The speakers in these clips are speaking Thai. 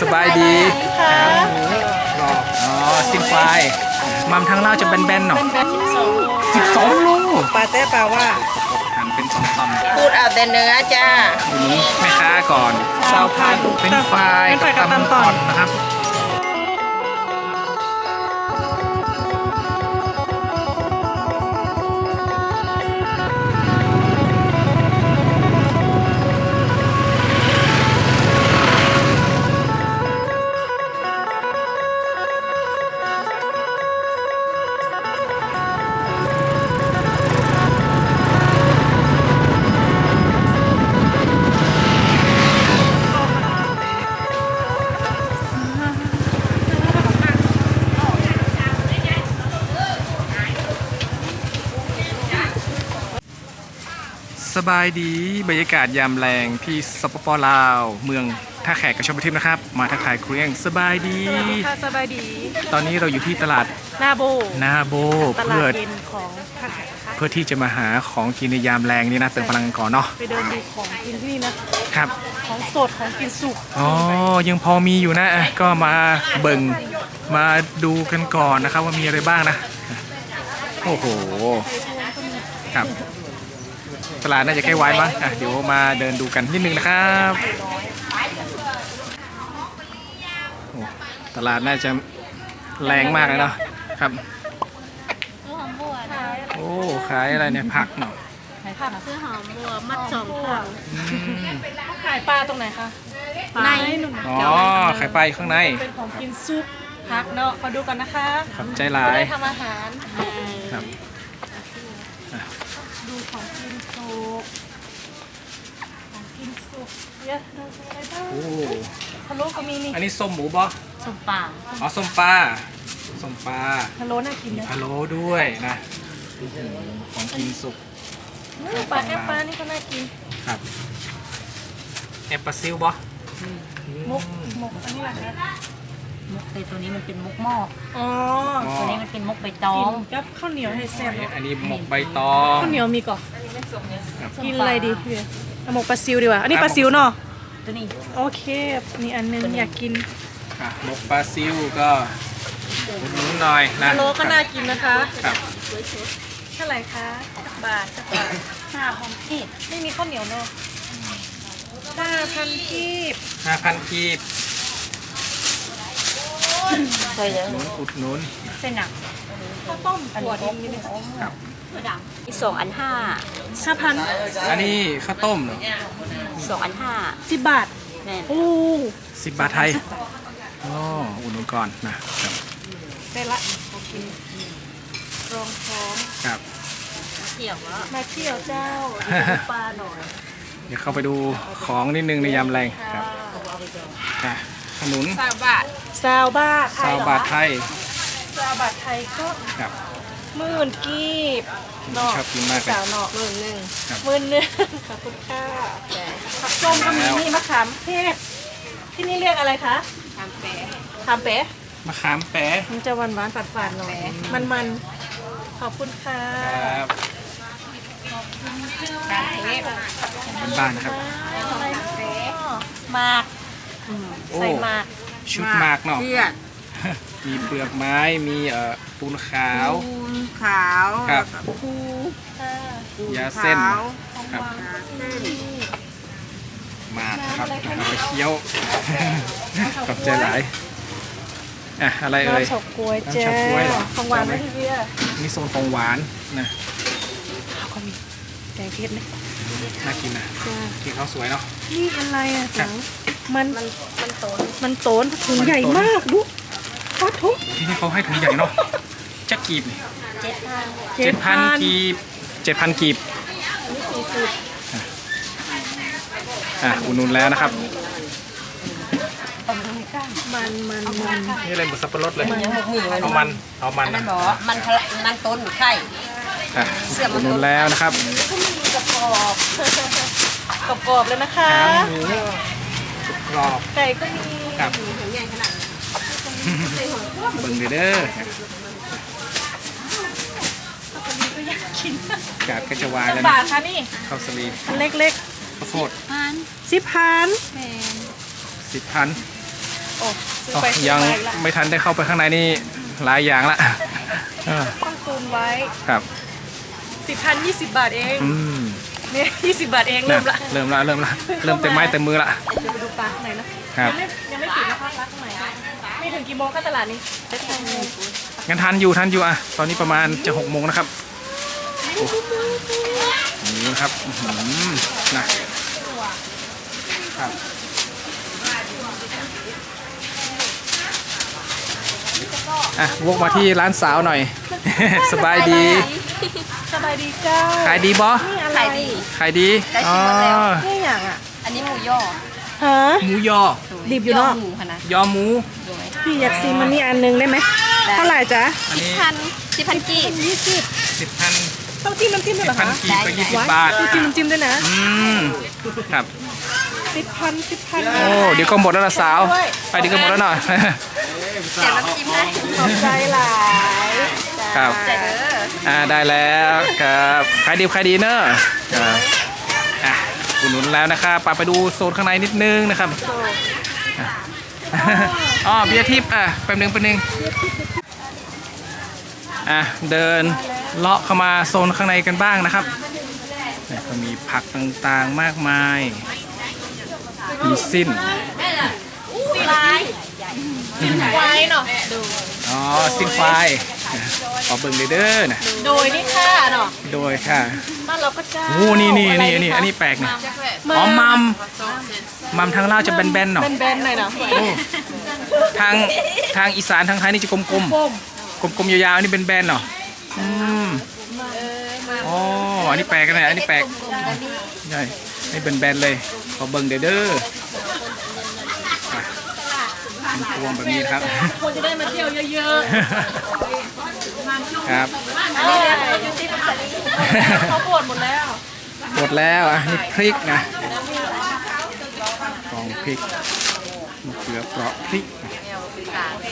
สบายดีครับอ๋อซิมไฟมัมทางเล่าจะแบนๆหน่อยสิบสองโลปลาแต้ปลาว่าหั่นเป็นสองตำพูดเอาแต่เนื้อจ้าทีนี้แม่ค้าก่อนเซาพันเป็นไฟเป็นไฟกับตำก่ต่ออนนนะครับ บายดีบรรยากาศยามแรงที่สปปลาว เมืองท่าแขกกระชมทิพย์นะครับ มาทักทายครูเองสบายดี ค่ะสบายดี ตอนนี้เราอยู่ที่ตลาดหน้าโบนาโบตลาเพื่อดเย็นของท่าแขกนะคะเพื่อที่จะมาหาของกินในยามแรงนี่นะเติมพลังก่อนเนาะไปเดินดูของกินที่นี่นะ ครับของสดของกินสุกอ๋อยังพอมีอยู่นะอะก็มาเบิ่งมาดูกันก่อนนะครับว่ามีอะไรบ้างนะ โอ้โห ครับ ตลาดน่าจะใกล้ไว้มั้งอะเดี๋ยวมาเดินดูกันนิดนึงนะครับโอ้ตลาดน่าจะแรงมากเลยเนาะครับโอ้ขายอะไรเนี่ยผักเนาะผักซื้อหอมบัวมัดสองพวถักงอืมเขาขายปลาตรงไหนคะในหนุ่มอ๋อขายปลาอยู่ข้างในเป็นของกินซุปผักเนาะมาดูกันนะคะขอบใจหลาจะยได้ทำอาหารครับ ดูของกินสุกของกินสุ กเยอะดูอะไรบ้างโอ้พะโล้ก็มีนี่อันนี้ส้มหมูบอสมป่าอ๋อส้มปลาส้มปลาพะโล้น่ากินนะพะโล้ด้วยนะโอ้โหของกินสุกปลาแอปปลานี่ก็น่ากินครับแอปเปลซิลบอมุกมุกอันนี้แหละคะมุกไอตัวนี้มันเป็นมุกหม้ออ๋อตัวนี้มันเป็นมุกใบตอกิงนกับข้าวเหนียวให้แซ่บเนาะอันนี้หมกใบตองข้าวเหนียวมีก่อนครับกินอะไรดีพี่เบียร์ เอาหมกปลาซิวดีกว่า อันนี้ปลาซิวเนาะ ตัวนี้โอเค นี่อันนึงอยากกิน อะหมกปลาซิลก็อุดหนุนหน่อยนะพะโล้ก็น่ากินนะคะ ครับเท่าไหร่คะบาทห้าหอมขีดไม่มีข้าวเหนียวเนาะห้าพันกีบห้าพันกีบเคยเลยหนุนอุดหนุนเส้นหนักข้าวต้มถั่วดินนี่เลยครับ อีกสองอันห้าห้าพันอันนี้ข้าวต้มเหรอสองอันห้าสิบบาทแน่นโอ้สิบบาทไทยอ๋ออุดหนุนก่อนนะครับได้ละโอเครองท้องครับ เกี่ยวแล้วมาเที่ยวเจ้าปลาหน่อยเดี๋ยวเข้าไปดูของนิดนึงในยามแรงครับอะขนุนสามบาทซาวบ้าไทซาวยเหรอบาทไทยซาวบาทไทยก็ ครับ หมื่นกีบเนาะชอบกินมากเลย สาวเนาะหมื่นหนึ่งครับ หมื่นหนึ่งขอบคุณค่ะผักส้มก็มีนี่มะขามเทศที่นี่เรียกอะไรคะทำแปะขามเป๊ะมะขามแปะมันจะหวานหวานๆฝาดฝาดๆหน่อยมันมันๆขอบคุณค่ะครับการเทปบ้านๆนะครับ อะไรเนาะหมาก โอ้ ใส่หมากชุดมากเนาะเชือก มีเปลือกไม้มีเอ่อปูนขาว ปูนขาวครับปูค่ะยาเส้น ขาวครับเส้นมากครับเอาไปเคี้ยวขอบใจหลายอะอะไรเอ่ย น้ำเฉาก๊วยน้ำเจ้าเฉาก๊วยเหรอ ของหวานไหมพี่เบียร์นี่โซนของหวานนะข้าวก็มีแกงเทศไหมน่ากินนะจ้ากินข้าวสวยเนาะ นี่อะไรอะครัจับงมันมันมันโตนมันโตนถุงใหญ่มากดูทอ ดทุกที่นี่เขาให้ถุงใหญ่เนาะจะกีบนี่เจ็ดพันเจ็ดพันกีบเจ็ดพันกีบนี่สี่สิบอะอุดหนุนแล้วนะครับมันมันมันนี่อะไรหมูสับปะรดเลยยังหกหมื่นเลยเอามันเอามันนั่นะนบอกว่ามันทะละมันต้นไข่อะอุดหนุนแล้วนะครับกรอบกรอบกรอบๆเลยนะคะขาหมูกรอบไก่ก็มีครับใหญ่ขนาด เบิ่งเด้อชิ้นกาดก็จะวายแล้วบานะทคะนี่ข้าวสลีอันเล็กข้าวโพดพันๆสิบพันแพงสสิบพันโอ้ซื้ออ๋อไปซื้อยังมาอีกละไม่ทันได้เข้าไปข้างในนี่หลายอย่างละเออต้องตูนไว้ครับสิบพันยี่สิบบาทเองอืมเนี่ยยี่สิบบาทเองน่ะเริ่มละเริ่มละเริ่มละเริ่มเต็มไม้เต็มมือละเดี๋ยวไปดูปลาข้างในนะ ครับ ยังไม่ยังไม่ปิดนะคะร้านข้างในไม่ถึงกี่โมงก็ตลาดนี้จะถึงโมงงั้นทันอยู่ทันอยู่อะ ตอนนี้ประมาณจะหกโมงนะครับโอ้นี่นะครับอื้อหือนะครับอะวกมาที่ร้านสาวหน่อย สบายดี สบายดีเจ้าขายดีบอนี่อะไรไข่ดีขายดีได้ชิมหมดแล้วอ๋อนี่อย่างอะ อันนี้หมูย่อ ฮะ หมูยอ ดิบอยู่เนอะ หมูค่ะนะยอหมู โดยพี่อยากซีมันนี่อันนึงได้ไหมได้เท่าไหร่จ๊ะอันนี้พันสิบพันกีบ ยี่สิบสิบพันต้องจิ้มน้ำจิ้มด้วยสิเหรบอพันคะกีบก็ยี่สิบบาท ต้องจิ้มน้ำจิ้มด้วยนะอืม ครับ สิบพันสิบพันโอ้ เดี๋ยวก็หมดแล้วนะสาว ไปเดี๋ยวก็หมดแล้วหน่อย เสียน้ำจิ้มให้ขอบใจหลายจ้าครับใจเด้อ อ่า ได้แล้วครับ ขายดีขายดีเนอะครับอะ อุดหนุนแล้วนะครับปาไปดูโซนข้างในนิดนึงนะครับอะอ๋อเบียร์ทิพย์อะแป๊บนึงแป๊บนึงอะเดินเลาะเข้ามาโซนข้างในกันบ้างนะครับเนี่ยก็มีผักต่างๆมากมาย มีสิ้นไว้เนาะอ๋อสิ้นไฟ ขอเบิ่งเลยเด้อนะโดยนี่ค่ะเนาะโดยค่ะบ้านเราก็เจ้าโอ้นี่นี่นี่นี่อันนี้แปลกนี่อ๋อมัมมัมทางลาวจะแบนๆหน่อยแบนๆหน่อยเนาะโอ้ทางทางอีสานทางไทยนี่จะกลมก้มๆกลมๆยาวๆอันนี่เป็นแบนๆเนาะอืมอ๋ออันนี้แปลกกันเลยอันนี้แปลกใช่นี่เป็นแบนๆเลยขอเบิ่งเด้อเด้ออะเป็นพวงแบบนี้นะครับคนจะได้มาเที่ยวเยอะ ครับๆอันนี้เนี่ยเขาอยู่ที่ปัตตานีเขาปวดหมดแล้วหมดแล้วอะนี่พริกนะกองพริกมะเขือเปราะพริก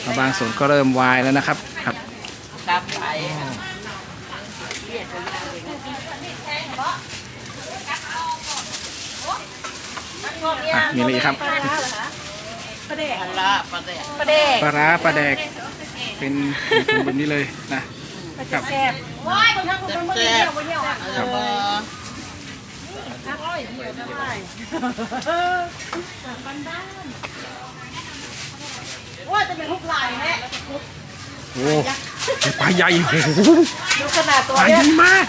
มาบางส่วนก็เริ่มวายแล้วนะครับครับครับไปอะมีอะไรอีกครับปลาร้าเหรอคะปลาแดกลาปลาแดกปลาแดกปลาร้าปลาแดก เป็นถุงแบบนี้เลยนะปลาจะแซ่บว้ายคนทั้งคนทั้งเที่ยวเที่ยวอะครับนักร้อยเที่ยวได้ว่าจะเป็นทุกลายแน่โอ้ปลาใหญ่โอ้โหดูขนาดตัวปลาเนี่ใหยญ่มาก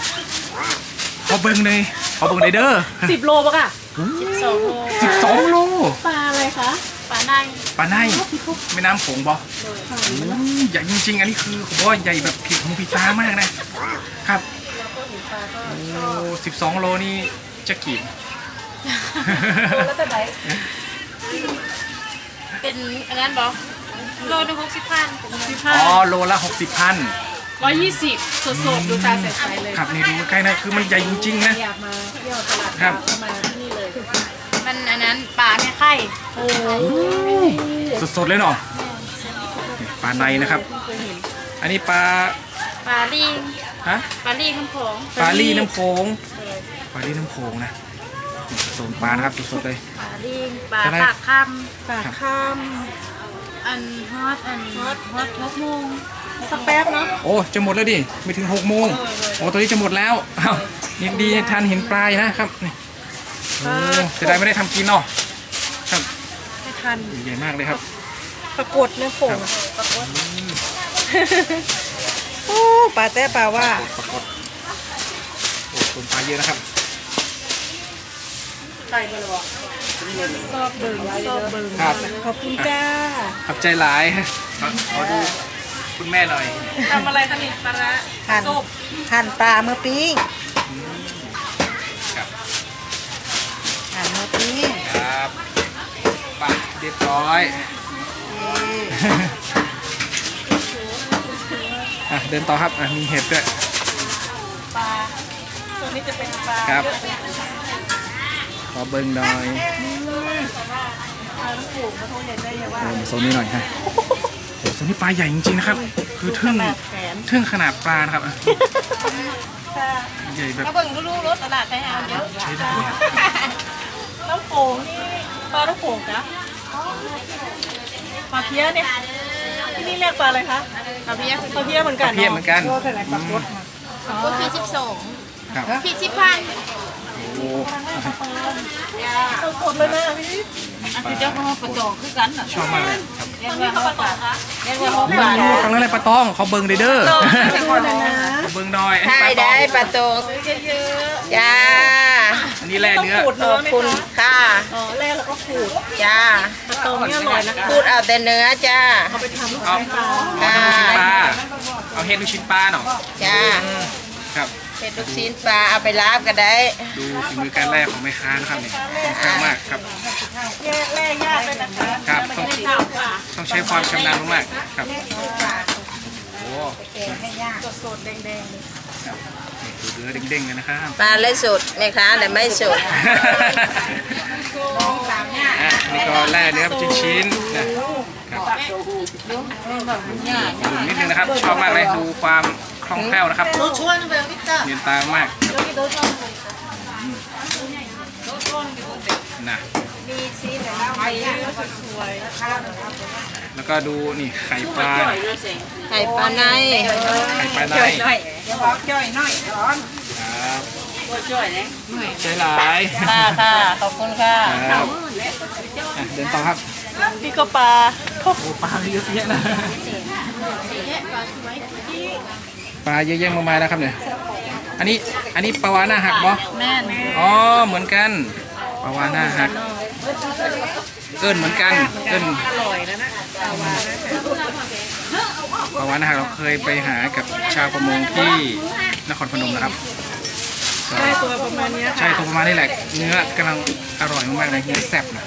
ขอเบิ่งเลยขอเบิ่งเลยเด้อสิบโลปะค่ะสองโลสิบสองโลปลาอะไรคะปลา ในปลาในแม่น้ำโขงบอใหญ่จริงๆ อันนี้คือผมว่าใหญ่แบบผิดหูผิดตามากนะ ครับโอ้สิบสองโลนี่จะกี่ตัวแล้วแต่ไหนเป็นอันนั้นบอโลหนึ่งหกสิบพันสิบอ๋พันอโลละหกสิบพันร้อยยี่สิบสดๆดูตาใสๆเลย ครับนี่ดูใกล้ๆนะคือมันใหญ่จริงๆนะอยากมาเที่ยวตลาดครับก็มาที่นี่เลย มันอันนั้นปลาเนี่ยไข่โอ้สดๆเลยเนาะปลาในนะครับ อันนี้ปลาปลาลิงฮะปลาลิงน้ำโขงปลาลี่น้ำโขงปลาลี่น้ำโขงนะโซนปลานะครับสดๆเลยปลาลิงปลาอะไรปากคปลาข้ามำอันฮอตอันฮอตฮอตทุกโมงสักแป๊บเนาะโอ้จะหมดแล้วดิไม่ถึงหกโมงโอ้ตัวนี้จะหมดแล้วอ้าวยังดีทันเห็นปลายนะครับนี่ โอ้เสียดายไม่ได้ทำกินเนาะครับไม่ทัน ใหญ่มากเลยครับ ปรากฏเนื้อโขงปรากฏโอ้ปลาแต่ปลาว่าปรากฏโอ้คนปลาเยอะนะครับไก่ไปเลยวะซอบเบิ่งซอบเบิ่งครับ ขอบคุณจ้าขอบใจหลายขอขอดูคุณแม่หน่อย ทำอะไรคะนี่ปลาร้าหั่นส้มหั่นปลาเมื่อปิ้ง นเมื่อปิ้งครับไปเรียบร้อยอะเดินต่อครับอะมีเห็ดด้วยปลาตัวนี้จะเป็นปลาครับเยอะเลยขอเบิ้งหน่อยปลาลูกโป่งมาโทษใหญ่ได้ยังว่าโอ้มาโซนนี้หน่อยฮะโอ้โซนนี้ปลาใหญ่จริงๆนะครับ คือทึ่งขนาดแขนทึ่งขนาดปลานะครับอะค่ะใหญ่แบบมาเบิ่งดูๆรถตลาดไปเอาเยอะ ใช้ได้อะน้ำโขงนี่ปลาลูกโป่งจ้ะปลาเพี้ยเนี่ยที่นี่เรียกปลาอะไรคะปลาเพี้ยปลาเพี้ยเหมือนกันเพี้ยเหมือนกันโลเท่าไหร่ปลากดก็คือสิบสองครับผิดสิบพันโอ้สดๆเลยนะพี่อันที่เจ้าของประจองคือกันอะชอบมากเลยครับเรียกว่าเขาปลาเรียกว่าเขาโอ้ปลาครั้งนั้นเลยปลาตองเขาเบิ่งเด้อเด้อดูหน่อยนะเขาเบิ่งหน่อยอันได้นี้ปลาตอได้งปลาตกจ้า อันนี้แร่ต้องเนื้อ ขูดขเนื้ออบไหมคุณคะค่ะอ๋อแร่แล้วก็ขูดจ้าปลาตองนี่อร่อยนะคะพูดเอาแต่เนื้อจ้า เอาไปทำลูกเอาชิ้นปลาเอาทำลูกชิ้นปลา เอาเห็ดลูกชิ้นปลาเนาะจ้าครับ เป็นลูกชิ้นปลาเอาไปลาบก็ได้ ดูฝีมือการแร่ของแม่ค้านะครับเนี่ยค่อนข้างมากครับ แยกแร่ยากเลยนะคะครับต้องต้องใช้ความชำนาญมากๆครับโอ้สดๆแดงๆ เลยครับนี่ดูเนื้อเด้งๆเลยนะครับปลาเลยสุดไหมคะแต่ไม่สุดอะนี่ก็แร่เนื้อเป็นชิ้นๆนะครับดูนิดนึงนะครับ ชอบมากเลยดูความคล่องแคล่วนะครับเนียนตามากค รับนะไข่เนื้อสวยแล้วก็ดูนี่ไข่ปลาไข่ปลาในไข่ปลาในเดี๋ยวบอกย่อยหน่อยร้อนครับใช่หลายค่ะค่ะขอบคุณค่ะเดินต่อครับนี่ก็ปลาโอ้ปลาเยอะแยะนะปลาเยอะแยะมากมายนะครับเนี่ยอันนี้อันนี้ปลาวาหน้าหักบ่แม่นอ๋อเหมือนกัน ปลาวาหน้าหักเอิ้นเหมือนกันเอิ้นอร่อยแล้วนะปลาวาหน้าหักเราเคยไปหากับชาวประมงที่นครพนมนะครับก็ได้ตัวประมาณเนี้ยใช่ตัวประมาณนี้แหละเนื้อกำลังอร่อยมากๆเลยเนื้อแซ่บนะ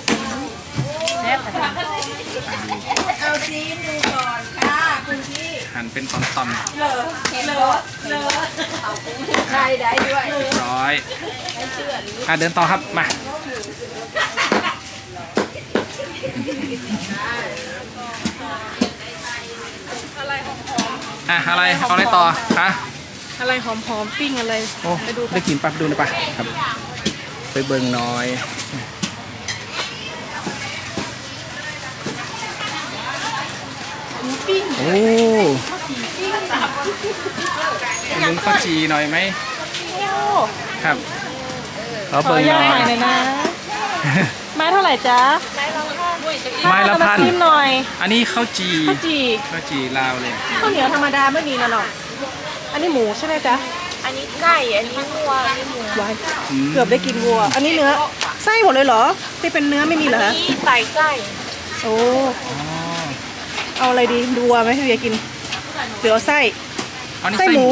เอาซีนดูก่อนค่ะคุณพี่ หั่นเป็นตอนๆเลอะเลอะเลอะใช่ได้ด้วยเรียบร้อยอะเดินต่อครับมาอะอะไรเอาอะไรต่อฮะ อะไรหอมๆปิ้งอะไร โอ้ไปดู ได้กินปั๊บดูหนะปะครับ ไปเบิ่งหน้อย โอ้ลุงข้าวจีหน่อยไหมครับขอขอเบิ่งหย่าน่งอหน่อยยนะ ไม้เท่าไหร่จ๊ะไม้ละพัน เอามาชิมหน่อยอันนี้ข้าวจีข้าวจี่ข้าวจีลาวเลย ข้าวเหนียวธรรมดาไม่มีนะหรอกอันนี้หมูใช่ไหมจ๊ะ อันนี้ไก่ อันนี้งัว อันนี้หมูไว้อืม เกือบได้กินวัว อันนี้เนื้อ ไส้หมดเลยเหรอ ที่เป็นเนื้อไม่มีเหรออันคะนี้ไก่ไก่ โอ้ อ๋อ เอาอะไรดีดูวัวไหมพี่เบียร์กินหรือเอาไส้อันนี้ไส้ไส้หหมูมู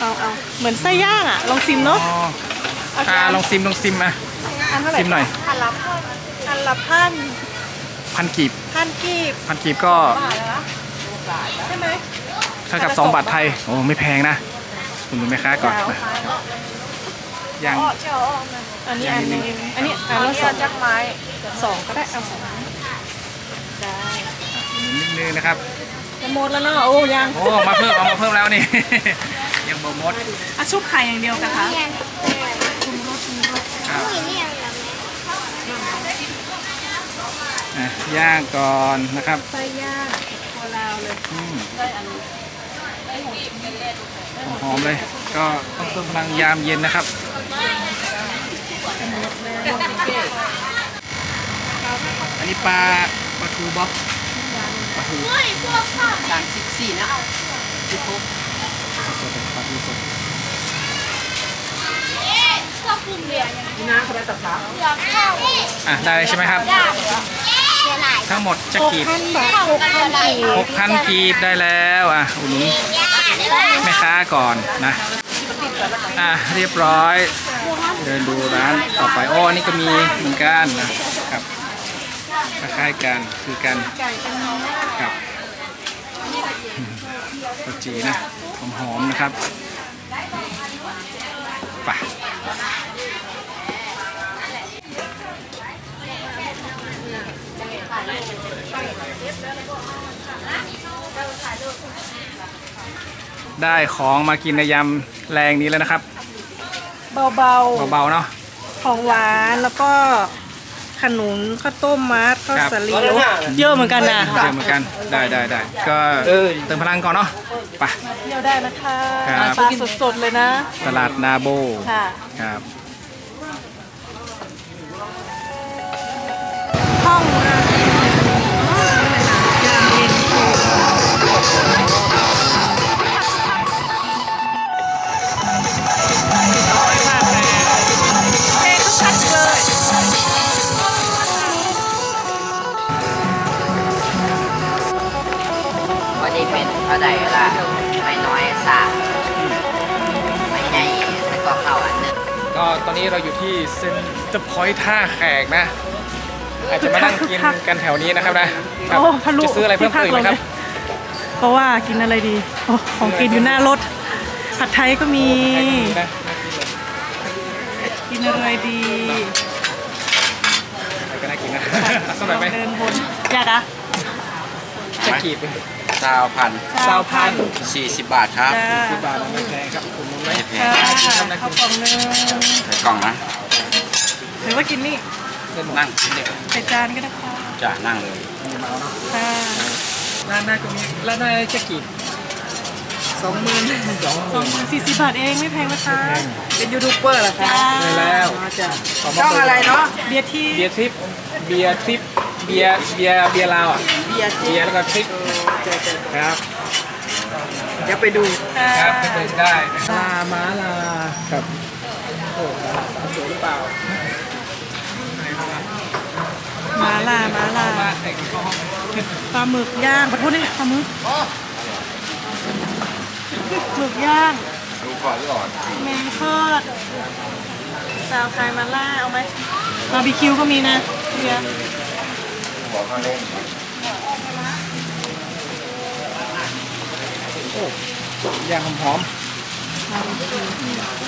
เอาเอาเหมือนไส้ย่างอะลองชิมเนาะอ๋อเอาอ่าจานลองซิมลองซิมอะ อันเท่าไหร่ซิมหน่อย อันละพันอันละพันพันกีบพันกีบพันกีบก็ใช่ไหมเท่ากับสองบาทไทยโอ้ไม่แพงนะคุณดูแม่ค้าก่อนนะยัง อันนี้อันหนึงอันนี้อันละสองจักไม้สองก็ได้เอาสองได้ นิดนึงนะครับจะหมดแล้วเนาะโอ้ยังโอ้เอามาเพิ่มเอามาเพิ่มแล้วนี่ ยังบ่หมดอะชุบไข่อย่างเดียวกันคะครับอะย่างก่อนนะครับไส้ย่างตัวลาวเลยอืมหอมๆเลย ก็ต้องเพิ่มพลังยามเย็นนะครับอันนี้ปลาปลาทูบ๊อบป ลาทูสามสิบสี่นะสดๆเลยปลาทูสดอะได้เลยใช่ไหมครับ ทั้งหมดจะกีบพันหกพันกีบหกพันกีบได้แล้วอะอุดหนุนแม่ค้าก่อนนะอะเรียบร้อย เดินดูร้านต่อไปโอ้อันนี่ก็มีเหมือนกันนะครับคล้ายๆกันคือกัน ไก่เป็นเนื้อครับข้าวจีนะหอมๆนะครับไปได้ของมากินในยามแรงนี้แล้วนะครับ เบาเบาๆเนาะๆของหวานแล้วก็ ขนุนข้าวต้มมัดข้าวครับสาลีโอ้เยอะเหมือนกันนะเยอะเหมือนกัน ได้ได้ได้ก็เติมพลังก่อนเนาะไปเที่ยวได้นะคะครับปลาสดๆเลยนะ ตลาดนาโบค่ะครับ เราอยู่ที่เซ็นเตอร์พอยต์ท่าแขกนะ อาจจะมานั่งกินกันแถวนี้นะครับนะครับโอ้ทะลุจะซื้ออะไรเพิ่มเติมอีกไหมครับที่พักเราเลยเพราะว่ากินอะไรดีโอ้ของกินอยู่หน้ารถ ผัดไทยก็มีนะกินอะไรดีก็น่ากินนะสักหน่อยไหมเดินบนอยากอะจะกีบ ซาวพันซาวพันสี่สิบบาทครับจ้าสิบบาทไม่แพงครับคุณมุ้งไหมไม่แพค่ะงข้าวกล่องนึงใส่กล่องนะหรือว่ากินนี่นั่งกินเด็กใส่จานก็ได้ค่ะจะนั่งเลยค่ะร้านหน้าก็มีร้านหน้าจะกีบสองหมื่นสองหสองมื่นหมื่นสี่สิบบาทเองไม่แพงนะคะเป็นยูทูบเบอร์เหรอคะจ้าได้แล้วช่องอะไรเนาะเบียร์ที่เบียร์ทริปเบียร์ทริปเบียร์เบียร์เบียร์ลาวอะเบียร์เบียร์แล้วก็ทริป ครับเดี๋ยวไปดูค่ะครับไปเดินได้ลาม้าลาครับโอ้โหสวยหรือเปล่ามาล่ามาล่ามาแต่งเข้าห้องปลาหมึกย่างขอโทษนี่ปลาหมึกหมึกย่างดูก่อนก่อนแมงทอดซาวคายมาล่าเอาไหมบาร์บีคิวก็มีนะเบียร์บอกเขาเล่น ย่างหอมบาร์บีคิว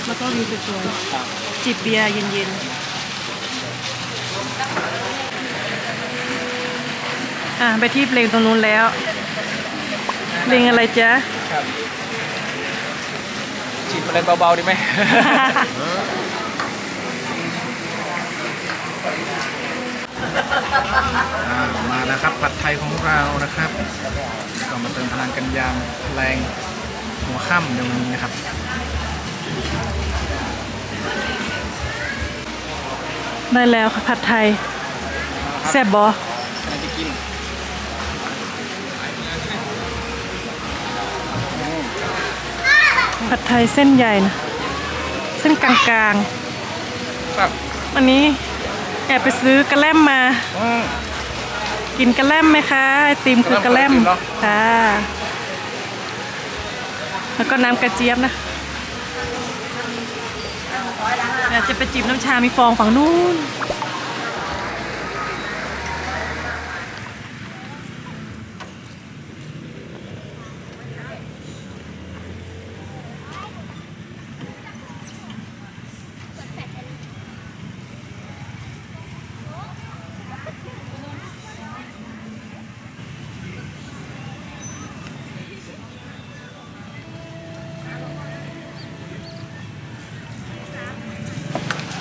แล้วก็วิวสวยๆจิบเบียร์เย็นๆ อะไปที่เพลงตรงนู้นแล้ว เพลงอะไรจ๊ะๆครับฉีดอะไรเบาๆดีไหม อ่ามาแล้วครับผัดไทยของเรานะครับก็ มาเติมพลังกันยามแรงหัวค่ำในวันนี้นะครับได้แล้วค่ะผัดไทย แซ่บบอกำลังจะกินผัดไทยเส้นใหญ่นะ เส้นกลางครับๆอันนี้แอบไปซื้อกระแลมมาอืม กินกระแลมไหมคะไอติมคือกระแลมกระแลมเหรอค่ะแล้วก็น้ำกระเจี๊ยบนะอยากจะไปจิบน้ำชา มีฟองฝั่งนู้น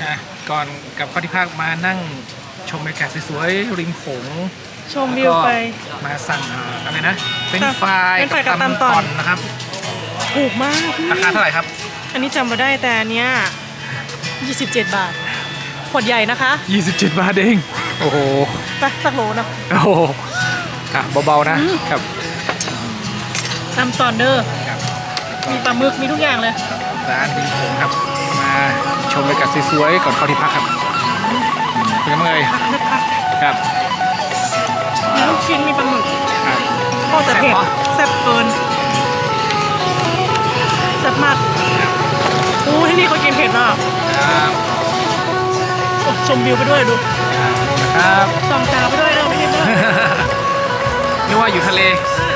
อะ ก่อนกลับเข้าที่พักมานั่งชมบรรยากาศสวยๆริมโขงชมวิวไป แล้วก็มาสั่งอ่าอะไรนะเป็นไฟรายเป็นไฟรายกับตำต่อน นะครับ ถูกมากราคาเท่าไหร่ครับ อันนี้จำมาได้แต่อันเนี้ย27 บาท ขวดใหญ่นะคะ27 บาทเองโอ้โห ไปสักโหลนะโอ้โหอะเบาๆนะครับตำต่อนเด้อครับมีปลาหมึกมีทุกอย่างเลย ร้านริมโขงครับ มา ชมบรรยากาศสวยๆก่อนเข้าที่พักครับเป็นยังไงครับมีลูกชิ้นมีปลาหมึกครับโคตรจะเผ็ดแซ่บปะแซ่บเกินแซ่บมากอู้ที่นี่เขากินเผ็ดมากครับโอ้ชมวิวไปด้วยดูครับส่องตาไปด้วยเออไม่เห็นด้วยนึกว่าอยู่ทะเลอ่า